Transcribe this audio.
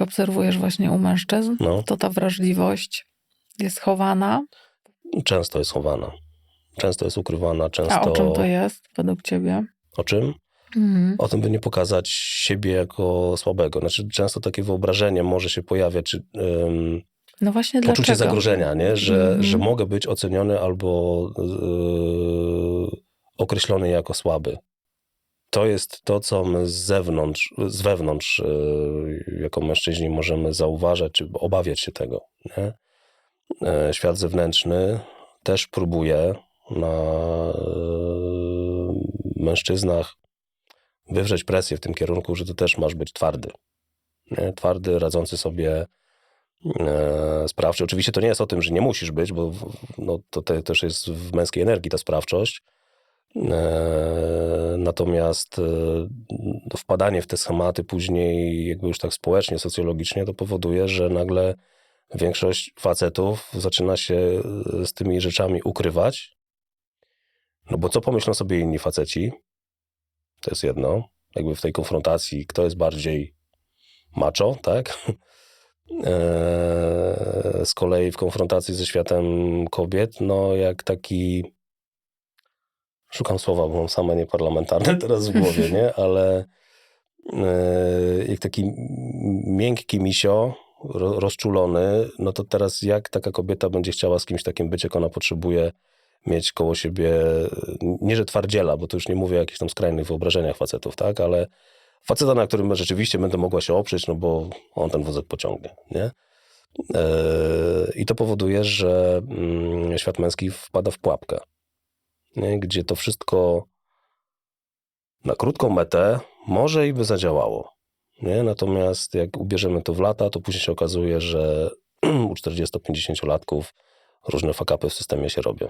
jak obserwujesz właśnie u mężczyzn, No. to ta wrażliwość jest chowana. Często jest chowana. Często jest ukrywana, często... A o czym to jest według ciebie? O czym? Mhm. O tym, by nie pokazać siebie jako słabego. Znaczy, często takie wyobrażenie może się pojawiać, czy No właśnie poczucie dlaczego? zagrożenia, nie? Że, Mhm. że mogę być oceniony albo yy, określony jako słaby. To jest to, co my z zewnątrz, z wewnątrz, yy, jako mężczyźni możemy zauważać, czy obawiać się tego. Nie? Yy, Świat zewnętrzny też próbuje na yy, mężczyznach wywrzeć presję w tym kierunku, że ty też masz być twardy. Nie? Twardy, radzący sobie e, sprawczy. Oczywiście to nie jest o tym, że nie musisz być, bo no, to te, też jest w męskiej energii ta sprawczość. E, natomiast e, no, wpadanie w te schematy później, jakby już tak społecznie, socjologicznie, to powoduje, że nagle większość facetów zaczyna się e, z tymi rzeczami ukrywać. No bo co pomyślą sobie inni faceci? To jest jedno. Jakby w tej konfrontacji, kto jest bardziej macho, tak? Z kolei w konfrontacji ze światem kobiet, no jak taki. Szukam słowa, bo mam same nieparlamentarne teraz w głowie, nie? Ale eee, jak taki miękki misio, ro- rozczulony, no to teraz jak taka kobieta będzie chciała z kimś takim być, jak ona potrzebuje mieć koło siebie, nie że twardziela, bo to już nie mówię o jakichś tam skrajnych wyobrażeniach facetów, tak? Ale faceta, na którym rzeczywiście będę mogła się oprzeć, no bo on ten wózek pociągnie, nie? Eee, I to powoduje, że mm, świat męski wpada w pułapkę, nie? gdzie to wszystko na krótką metę może i by zadziałało. Nie? Natomiast jak ubierzemy to w lata, to później się okazuje, że u 40-50-latków różne fakapy w systemie się robią.